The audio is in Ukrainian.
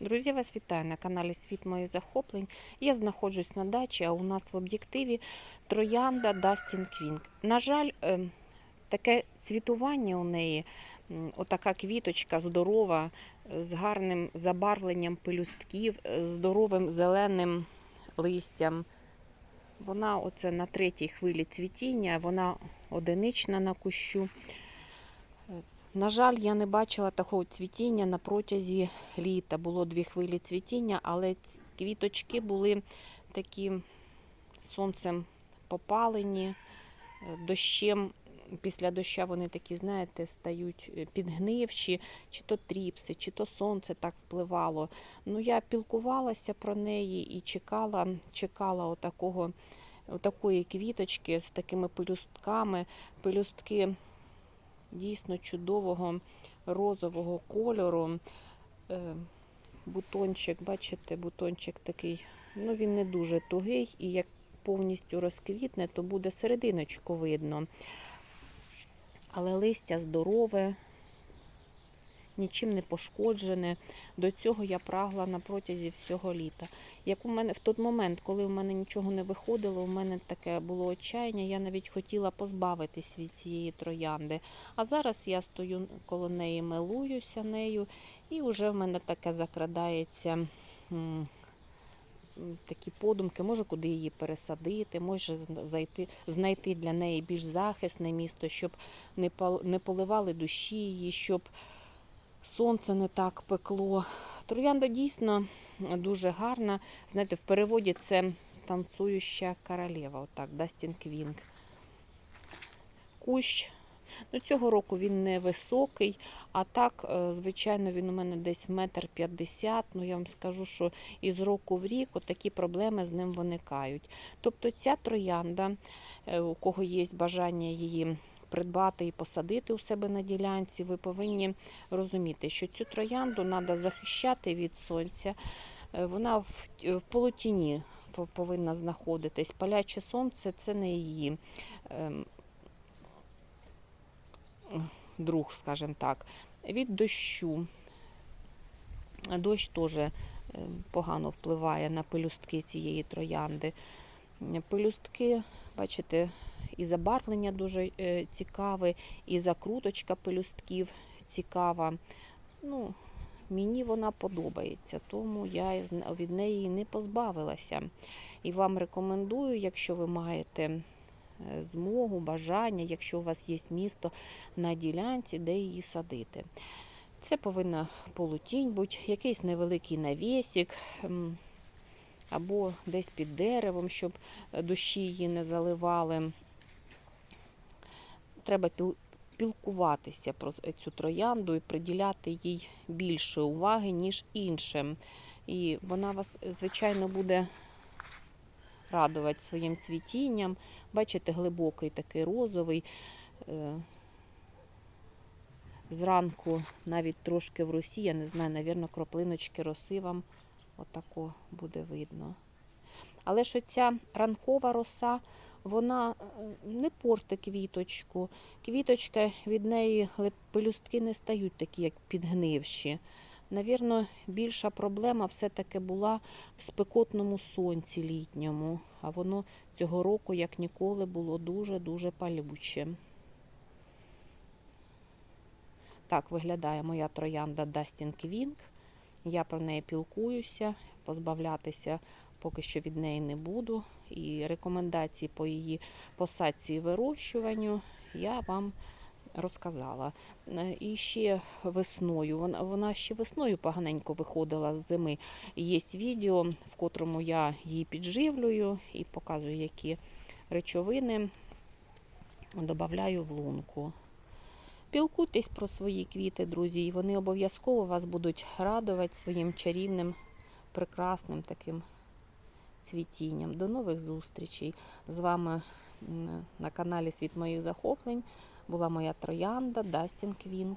Друзі, вас вітаю на каналі Світ моїх захоплень. Я знаходжусь на дачі, а у нас в об'єктиві троянда Дастін Квінг. На жаль, е, таке цвітування у неї, отака квіточка здорова, з гарним забарвленням пелюстків, е, здоровим зеленим листям. Вона оце на третій хвилі цвітіння, вона одинична на кущу. На жаль, я не бачила такого цвітіння на протязі літа. Було дві хвилі цвітіння, але квіточки були такі сонцем попалені, е, дощем. Після доща вони такі, знаєте, стають е, підгнивші, чи то тріпси, чи то сонце так впливало. Ну, я пілкувалася про неї і чекала, чекала отакого, отакої квіточки з такими пелюстками. Пелюстки дійсно чудового розового кольору. Е, Бутончик, бачите, бутончик такий, ну він не дуже тугий, і як повністю розквітне, то буде серединочку видно. Але листя здорове, нічим не пошкоджене. До цього я прагла на протязі всього літа. Як у мене в той момент, коли в мене нічого не виходило, у мене таке було отчаяння, я навіть хотіла позбавитись від цієї троянди. А зараз я стою коло неї, милуюся нею, і вже в мене таке закрадається. Такі подумки, може куди її пересадити, може зайти, знайти для неї більш захисне місто, щоб не поливали душі її, щоб сонце не так пекло. Троянда дійсно дуже гарна. Знаєте, в переводі це танцююча королева, отак, Дастін Квінг. Кущ. Ну, цього року він не високий, а так, е, звичайно, він у мене десь метр п'ятдесят. Ну, я вам скажу, що із року в рік такі проблеми з ним виникають. Тобто ця троянда, е, у кого є бажання її придбати і посадити у себе на ділянці, ви повинні розуміти, що цю троянду треба захищати від сонця. Е, Вона в, в полутіні повинна знаходитись. Паляче сонце це не її ем, друг, скажімо так. Від дощу. Дощ теж е, погано впливає на пелюстки цієї троянди. Пелюстки, бачите, і забарвлення дуже е, цікаве, і закруточка пелюстків цікава. Ну, мені вона подобається, тому я від неї не позбавилася. І вам рекомендую, якщо ви маєте е, змогу, бажання, якщо у вас є місто на ділянці, де її садити. Це повинна полутінь бути, якийсь невеликий навісик м, або десь під деревом, щоб е, дощі її не заливали. Треба піл- пілкуватися про цю троянду і приділяти їй більше уваги, ніж іншим. І вона вас, звичайно, буде радувати своїм цвітінням. Бачите, глибокий такий розовий. е, Зранку навіть трошки в росі, я не знаю, навірно, краплиночки роси вам отако буде видно. Але ж оця ранкова роса, вона е, не портить квіточку. Квіточка від неї пелюстки не стають такі, як підгнивші. Навірно, більша проблема все-таки була в спекотному сонці літньому, а воно цього року, як ніколи, було дуже-дуже палюче. Так виглядає моя троянда Дастін Квінг. Я про неї пілкуюся, позбавлятися поки що від неї не буду. І рекомендації по її посадці і вирощуванню я вам розказала. Е, І ще весною, вона, вона ще весною поганенько виходила з зими. Є відео, в котрому я її підживлюю і показую, які речовини додаю в лунку. Пілкуйтесь про свої квіти, друзі, і вони обов'язково вас будуть радувати своїм чарівним, прекрасним таким цвітінням. До нових зустрічей. З вами на каналі Світ моїх захоплень була моя троянда Дастін Квінг.